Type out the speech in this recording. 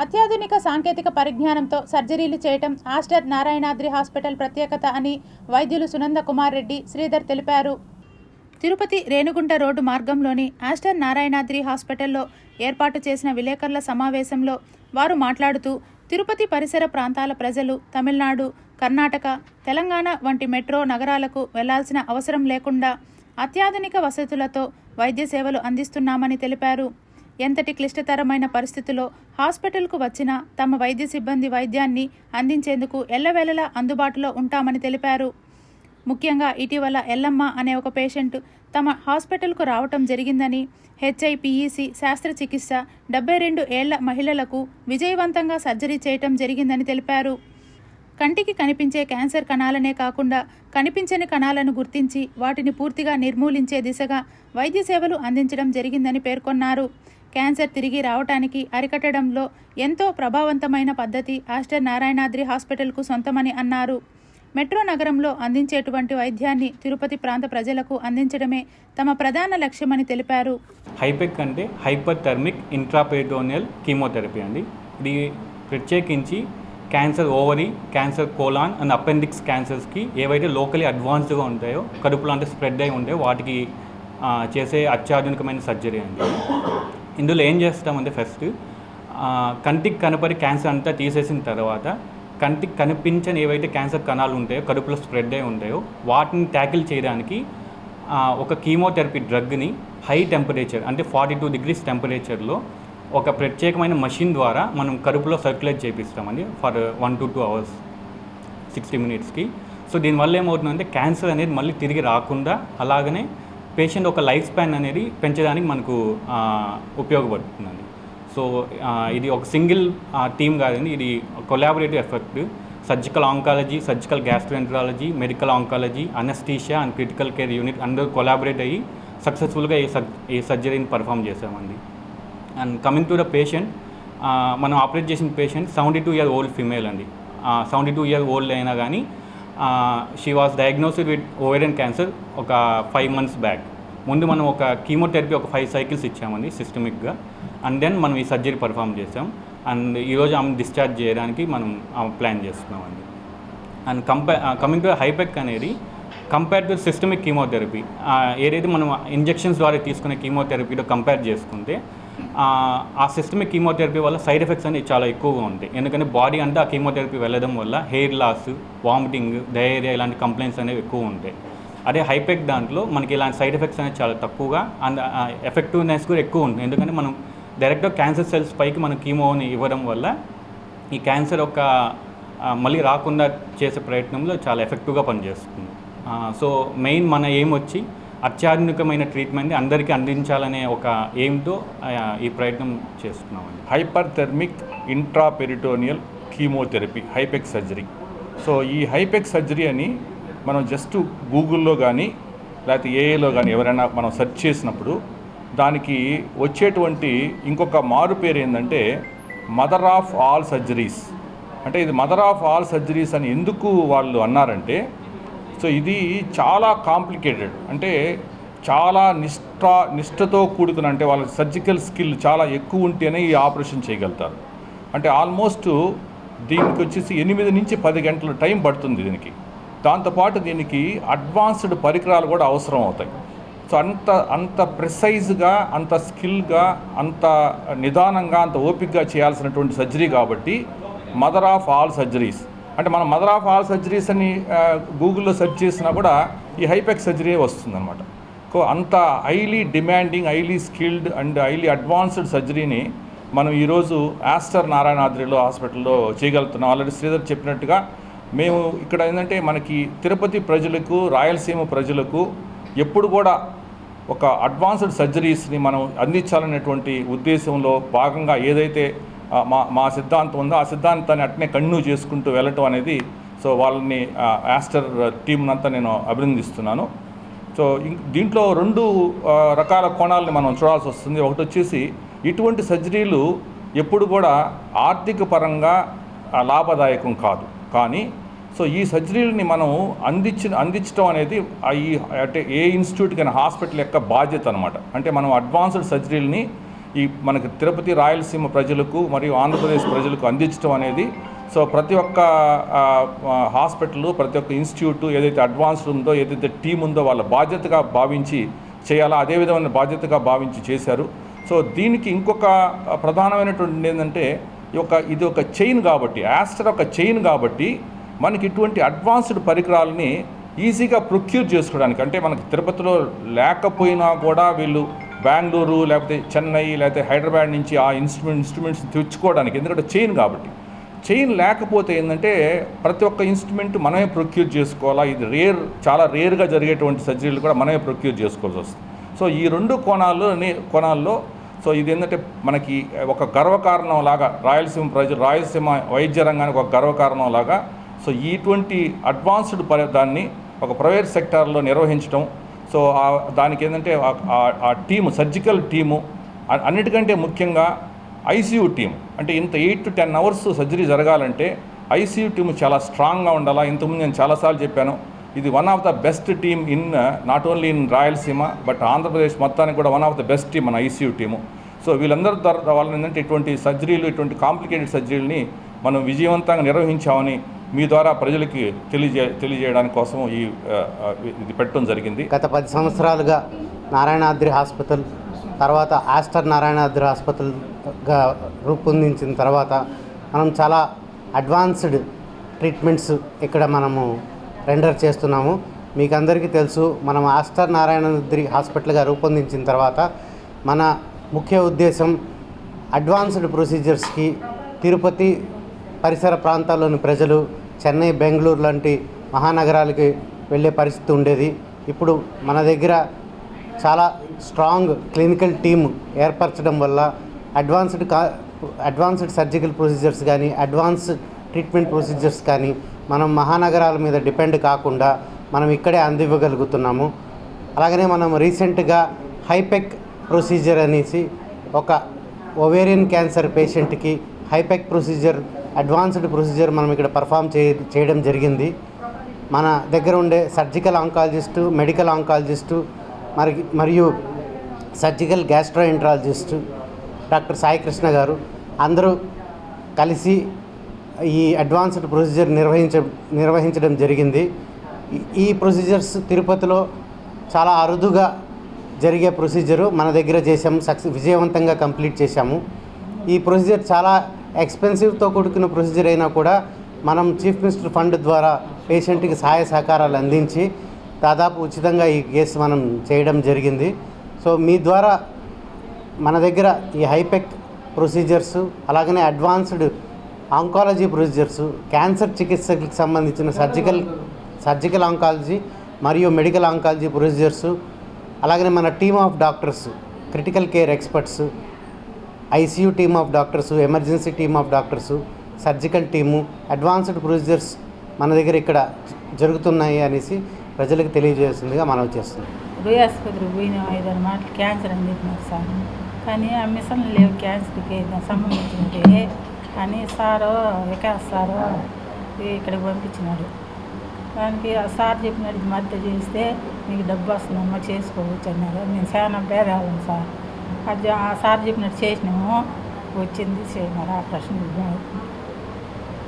అత్యాధునిక సాంకేతిక పరిజ్ఞానంతో సర్జరీలు చేయటం ఆస్టర్ నారాయణాద్రి హాస్పిటల్ ప్రత్యేకత అని వైద్యులు సునంద కుమార్ రెడ్డి శ్రీధర్ తెలిపారు. తిరుపతి రేణుగుంట రోడ్డు మార్గంలోని ఆస్టర్ నారాయణాద్రి హాస్పిటల్లో ఏర్పాటు చేసిన విలేకరుల సమావేశంలో వారు మాట్లాడుతూ తిరుపతి పరిసర ప్రాంతాల ప్రజలు తమిళనాడు కర్ణాటక తెలంగాణ వంటి మెట్రో నగరాలకు వెళ్ళాల్సిన అవసరం లేకుండా అత్యాధునిక వసతులతో వైద్య సేవలు అందిస్తున్నామని తెలిపారు. ఎంతటి క్లిష్టతరమైన పరిస్థితుల్లో హాస్పిటల్కు వచ్చినా తమ వైద్య సిబ్బంది వైద్యాన్ని అందించేందుకు ఎల్లవేళలా అందుబాటులో ఉంటామని తెలిపారు. ముఖ్యంగా ఇటీవల ఎల్లమ్మ అనే ఒక పేషెంట్ తమ హాస్పిటల్కు రావటం జరిగిందని హెచ్ఐపిఈసి శస్త్రచికిత్స డెబ్బై రెండు ఏళ్ళ మహిళలకు విజయవంతంగా సర్జరీ చేయటం జరిగిందని తెలిపారు. కంటికి కనిపించే క్యాన్సర్ కణాలనే కాకుండా కనిపించని కణాలను గుర్తించి వాటిని పూర్తిగా నిర్మూలించే దిశగా వైద్య సేవలు అందించడం జరిగిందని పేర్కొన్నారు. క్యాన్సర్ తిరిగి రావటానికి అరికట్టడంలో ఎంతో ప్రభావవంతమైన పద్ధతి ఆస్టర్ నారాయణాద్రి హాస్పిటల్కు సొంతమని అన్నారు. మెట్రో నగరంలో అందించేటువంటి వైద్యాన్ని తిరుపతి ప్రాంత ప్రజలకు అందించడమే తమ ప్రధాన లక్ష్యమని తెలిపారు. హైపెక్ అంటే హైపర్ థర్మిక్ ఇంట్రాపెరిటోనియల్ కీమోథెరపీ అండి. ఇది ప్రత్యేకించి cancer ovary cancer colon and appendix క్యాన్సర్స్కి ఏవైతే లోకలీ అడ్వాన్స్డ్గా ఉంటాయో కడుపులో అంటే స్ప్రెడ్ అయి ఉంటాయో వాటికి చేసే అత్యాధునికమైన సర్జరీ అండి. ఇందులో ఏం చేస్తామంటే ఫస్ట్ కంటికి కనపడి క్యాన్సర్ అంతా తీసేసిన తర్వాత కంటికి కనిపించని ఏవైతే క్యాన్సర్ కణాలు ఉంటాయో కడుపులో స్ప్రెడ్ అయి ఉంటాయో వాటిని ట్యాకిల్ చేయడానికి ఒక కీమోథెరపీ డ్రగ్ని హై టెంపరేచర్ అంటే ఫార్టీ టూ డిగ్రీస్ టెంపరేచర్లో ఒక ప్రత్యేకమైన మషిన్ ద్వారా మనం కడుపులో circulate చేపిస్తామండి for one to two hours sixty మినిట్స్కి. సో దీనివల్ల ఏమవుతుందంటే క్యాన్సర్ అనేది మళ్ళీ తిరిగి రాకుండా అలాగనే పేషెంట్ ఒక లైఫ్ స్పాన్ అనేది పెంచడానికి మనకు ఉపయోగపడుతుందండి. సో ఇది ఒక సింగిల్ టీమ్ కాదండి. ఇది collaborative effect surgical oncology surgical gastroenterology medical oncology anaesthesia and critical care unit అందరూ కొలాబరేట్ అయ్యి సక్సెస్ఫుల్గా ఈ సర్జ్ ఈ సర్జరీని పర్ఫామ్ చేసామండి and coming to the patient మనం ఆపరేట్ చేసిన patient seventy two year old female అండి. సెవెంటీ టూ ఇయర్ ఓల్డ్ అయినా కానీ she was diagnosed with ovarian cancer ఒక ఫైవ్ మంత్స్ బ్యాక్ ముందు మనం ఒక కీమోథెరపీ ఒక ఫైవ్ సైకిల్స్ ఇచ్చామండి సిస్టమిక్గా అండ్ దెన్ మనం ఈ సర్జరీ పర్ఫామ్ చేసాం అండ్ ఈరోజు ఆమె డిశ్చార్జ్ చేయడానికి మనం ప్లాన్ చేస్తున్నామండి. అండ్ కంపే కమింగ్ టు హైపెక్ అనేది కంపేర్ టు సిస్టమిక్ కీమోథెరపీ ఏదైతే మనం ఇంజెక్షన్స్ ద్వారా తీసుకునే కీమోథెరపీతో కంపేర్ చేసుకుంటే ఆ, సిస్టమిక్ కీమోథెరపీ వల్ల సైడ్ ఎఫెక్ట్స్ అనేవి చాలా ఎక్కువగా ఉంటాయి. ఎందుకంటే బాడీ అంతా ఆ కీమోథెరపీ వెళ్ళడం వల్ల హెయిర్ లాస్ వామిటింగ్ డయేరియా ఇలాంటి కంప్లైంట్స్ అనేవి ఎక్కువ ఉంటాయి. అదే హైపెక్ దాంట్లో మనకి ఇలాంటి సైడ్ ఎఫెక్ట్స్ అనేవి చాలా తక్కువగా అండ్ ఎఫెక్టివ్నెస్ కూడా ఎక్కువ ఉంటుంది ఎందుకంటే మనం డైరెక్ట్గా క్యాన్సర్ సెల్స్ పైకి మనం కీమోని ఇవ్వడం వల్ల ఈ క్యాన్సర్ ఒక మళ్ళీ రాకుండా చేసే ప్రయత్నంలో చాలా ఎఫెక్టివ్గా పనిచేస్తుంది. సో మెయిన్ మన ఏం వచ్చి అత్యాధునికమైన ట్రీట్మెంట్ని అందరికీ అందించాలనే ఒక ఎయిమ్తో ఈ ప్రయత్నం చేస్తున్నామండి. హైపర్థెర్మిక్ ఇంట్రాపెరిటోనియల్ కీమోథెరపీ హైపెక్ సర్జరీ సో ఈ హైపెక్ సర్జరీ అని మనం జస్ట్ గూగుల్లో కానీ లేకపోతే ఏఏలో కానీ ఎవరైనా మనం సెర్చ్ చేసినప్పుడు దానికి వచ్చేటువంటి ఇంకొక మారు పేరు ఏంటంటే మదర్ ఆఫ్ ఆల్ సర్జరీస్ అంటే ఇది మదర్ ఆఫ్ ఆల్ సర్జరీస్ అని ఎందుకు వాళ్ళు అన్నారంటే సో ఇది చాలా కాంప్లికేటెడ్. అంటే చాలా నిష్ఠ నిష్ఠతో కూడుకున్న అంటే వాళ్ళ సర్జికల్ స్కిల్ చాలా ఎక్కువ ఉంటేనే ఈ ఆపరేషన్ చేయగలుగుతారు. అంటే ఆల్మోస్ట్ దీనికి వచ్చేసి ఎనిమిది నుంచి పది గంటల టైం పడుతుంది దీనికి. దాంతోపాటు దీనికి అడ్వాన్స్డ్ పరికరాలు కూడా అవసరం అవుతాయి. సో అంత అంత ప్రిసైజ్గా అంత స్కిల్గా అంత నిదానంగా అంత ఓపికగా చేయాల్సినటువంటి సర్జరీ కాబట్టి మదర్ ఆఫ్ ఆల్ సర్జరీస్. అంటే మనం మదర్ ఆఫ్ ఆల్ సర్జరీస్ అని గూగుల్లో సెర్చ్ చేసినా కూడా ఈ హైపెక్ సర్జరీ వస్తుందన్నమాట. సో అంత highly demanding highly skilled and highly advanced సర్జరీని మనం ఈరోజు ఆస్టర్ నారాయణాద్రిలో హాస్పిటల్లో చేయగలుగుతున్నాం. ఆల్రెడీ శ్రీధర్ చెప్పినట్టుగా మేము ఇక్కడ ఏంటంటే మనకి తిరుపతి ప్రజలకు రాయలసీమ ప్రజలకు ఎప్పుడు కూడా ఒక అడ్వాన్స్డ్ సర్జరీస్ని మనం అందించాలనేటువంటి ఉద్దేశంలో భాగంగా ఏదైతే మా మా సిద్ధాంతం ఉందో. ఆ సిద్ధాంతాన్ని అట్నే కన్ను చేసుకుంటూ వెళ్ళటం అనేది సో వాళ్ళని యాస్టర్ టీంనంతా నేను అభినందిస్తున్నాను. సో దీంట్లో రెండు రకాల కోణాలని మనం చూడాల్సి వస్తుంది. ఒకటి వచ్చేసి ఇటువంటి సర్జరీలు ఎప్పుడు కూడా ఆర్థిక పరంగా లాభదాయకం కాదు. కానీ సో ఈ సర్జరీలని మనం అందించిన అందించడం అనేది ఈ అంటే ఏ ఇన్స్టిట్యూట్ కానీ హాస్పిటల్ యొక్క బాధ్యత అనమాట అంటే మనం అడ్వాన్స్డ్ సర్జరీలని ఈ మనకి తిరుపతి రాయలసీమ ప్రజలకు మరియు ఆంధ్రప్రదేశ్ ప్రజలకు అందించడం అనేది. సో ప్రతి ఒక్క హాస్పిటల్ ప్రతి ఒక్క ఇన్స్టిట్యూట్ ఏదైతే అడ్వాన్స్డ్ ఉందో ఏదైతే టీం ఉందో వాళ్ళ బాధ్యతగా భావించి చేయాలా? అదే విధమైన బాధ్యతగా భావించి చేశారు. సో దీనికి ఇంకొక ప్రధానమైనటువంటి ఏంటంటే ఈ యొక్క ఇది ఒక చైన్ కాబట్టి యాస్టర్ ఒక చైన్ కాబట్టి మనకి ఇటువంటి అడ్వాన్స్డ్ పరికరాలని ఈజీగా ప్రొక్యూర్ చేసుకోవడానికి అంటే మనకి తిరుపతిలో లేకపోయినా కూడా వీళ్ళు బెంగళూరు లేకపోతే చెన్నై లేకపోతే హైదరాబాద్ నుంచి ఆ ఇన్స్ట్రుమెంట్ ఇన్స్ట్రుమెంట్స్ తెచ్చుకోవడానికి. ఎందుకంటే చైన్ కాబట్టి. చైన్ లేకపోతే ఏంటంటే ప్రతి ఒక్క ఇన్స్ట్రుమెంట్ మనమే ప్రొక్యూర్ చేసుకోవాలా? ఇది రేర్ చాలా రేర్గా జరిగేటువంటి సర్జరీలు కూడా మనమే ప్రొక్యూర్ చేసుకోవాల్సి వస్తుంది. సో ఈ రెండు కోణాల్లో కోణాల్లో సో ఇది ఏంటంటే మనకి ఒక గర్వకారణం లాగా రాయలసీమ ప్రజలు రాయలసీమ వైద్య రంగానికి ఒక గర్వకారణం లాగా సో ఇటువంటి అడ్వాన్స్డ్ దాన్ని ఒక ప్రైవేట్ సెక్టార్లో నిర్వహించడం సో దానికి ఏంటంటే ఆ- టీము సర్జికల్ టీము అన్నిటికంటే ముఖ్యంగా ఐసీయూ టీం. అంటే ఇంత eight to ten hours surgery జరగాలంటే ఐసీయూ టీం చాలా స్ట్రాంగ్గా ఉండాలా? ఇంతకుముందు నేను చాలాసార్లు చెప్పాను ఇది one of the best team in not only in Rayalaseema but Andhra Pradesh మొత్తానికి కూడా one of the best team మన ఐసీయూ టీము. సో వీళ్ళందరి ద్వారా వాళ్ళని ఏంటంటే ఇటువంటి సర్జరీలు ఇటువంటి కాంప్లికేటెడ్ సర్జరీలని మనం విజయవంతంగా నిర్వహించామని మీ ద్వారా ప్రజలకి తెలియజే తెలియజేయడానికి కోసం ఈ ఇది పెట్టడం జరిగింది. గత పది సంవత్సరాలుగా నారాయణాద్రి హాస్పిటల్ తర్వాత ఆస్టర్ నారాయణాద్రి హాస్పిటల్గా రూపొందించిన తర్వాత మనం చాలా అడ్వాన్స్డ్ ట్రీట్మెంట్స్ ఇక్కడ మనము రెండర్ చేస్తున్నాము. మీకు అందరికీ తెలుసు మనం ఆస్టర్ నారాయణాద్రి హాస్పిటల్గా రూపొందించిన తర్వాత మన ముఖ్య ఉద్దేశం అడ్వాన్స్డ్ ప్రొసీజర్స్కి తిరుపతి పరిసర ప్రాంతాల్లోని ప్రజలు చెన్నై బెంగళూరు లాంటి మహానగరాలకి వెళ్ళే పరిస్థితి ఉండేది. ఇప్పుడు మన దగ్గర చాలా స్ట్రాంగ్ క్లినికల్ టీమ్ ఏర్పరచడం వల్ల అడ్వాన్స్డ్ కా అడ్వాన్స్డ్ సర్జికల్ ప్రొసీజర్స్ కానీ అడ్వాన్స్ ట్రీట్మెంట్ ప్రొసీజర్స్ కానీ మనం మహానగరాల మీద డిపెండ్ కాకుండా మనం ఇక్కడే అందివ్వగలుగుతున్నాము. అలాగనే మనం రీసెంట్గా హైపెక్ ప్రొసీజర్ అనేసి ఒక ఒవేరియన్ క్యాన్సర్ పేషెంట్కి హైపెక్ ప్రొసీజర్ అడ్వాన్స్డ్ ప్రొసీజర్ మనం ఇక్కడ పర్ఫామ్ చే చేయడం జరిగింది. మన దగ్గర ఉండే సర్జికల్ ఆంకాలజిస్టు మెడికల్ ఆంకాలజిస్టు మరి మరియు surgical gastroenterologist doctor Sai Krishna garu అందరూ కలిసి ఈ అడ్వాన్స్డ్ ప్రొసీజర్ నిర్వహించ నిర్వహించడం జరిగింది. ఈ- ఈ ప్రొసీజర్స్ తిరుపతిలో చాలా అరుదుగా జరిగే ప్రొసీజరు మన దగ్గర చేసాము సక్సెస్ విజయవంతంగా కంప్లీట్ చేశాము. ఈ ప్రొసీజర్ చాలా ఎక్స్పెన్సివ్తో కూడుకున్న ప్రొసీజర్ అయినా కూడా మనం చీఫ్ మినిస్టర్ ఫండ్ ద్వారా పేషెంట్కి సహాయ సహకారాలు అందించి దాదాపు ఉచితంగా ఈ కేసు మనం చేయడం జరిగింది. సో మీ ద్వారా మన దగ్గర ఈ హైపెక్ ప్రొసీజర్స్ అలాగనే అడ్వాన్స్డ్ ఆంకాలజీ ప్రొసీజర్స్ క్యాన్సర్ చికిత్సకి సంబంధించిన సర్జికల్ సర్జికల్ ఆంకాలజీ మరియు మెడికల్ ఆంకాలజీ ప్రొసీజర్స్ అలాగనే మన team of doctors critical care experts ICU team of doctors emergency team of doctors surgical team advanced procedures మన దగ్గర ఇక్కడ జరుగుతున్నాయి అనేసి ప్రజలకు తెలియజేస్తుందిగా మనం చేస్తుంది. హృదయ ఆసుపత్రి పోయిన ఐదారు మాటలు క్యాన్సర్ అని చెప్పినారు సార్. కానీ ఆ మిషన్లు లేవు క్యాన్సర్కి సంబంధించినట్టే అని సారు వికాస్ సారు ఇక్కడికి పంపించినాడు. దానికి ఆ సార్ చెప్పినట్టు మద్దతు మధ్య చేస్తే మీకు డబ్బు వస్తుందమ్మా చేసుకోవచ్చు అన్నారు. నేను చాలా పేదవాళ్ళం సార్. అది సార్ చెప్పినట్టు చేసినాము. వచ్చింది చేయమన్నారు ఆపరేషన్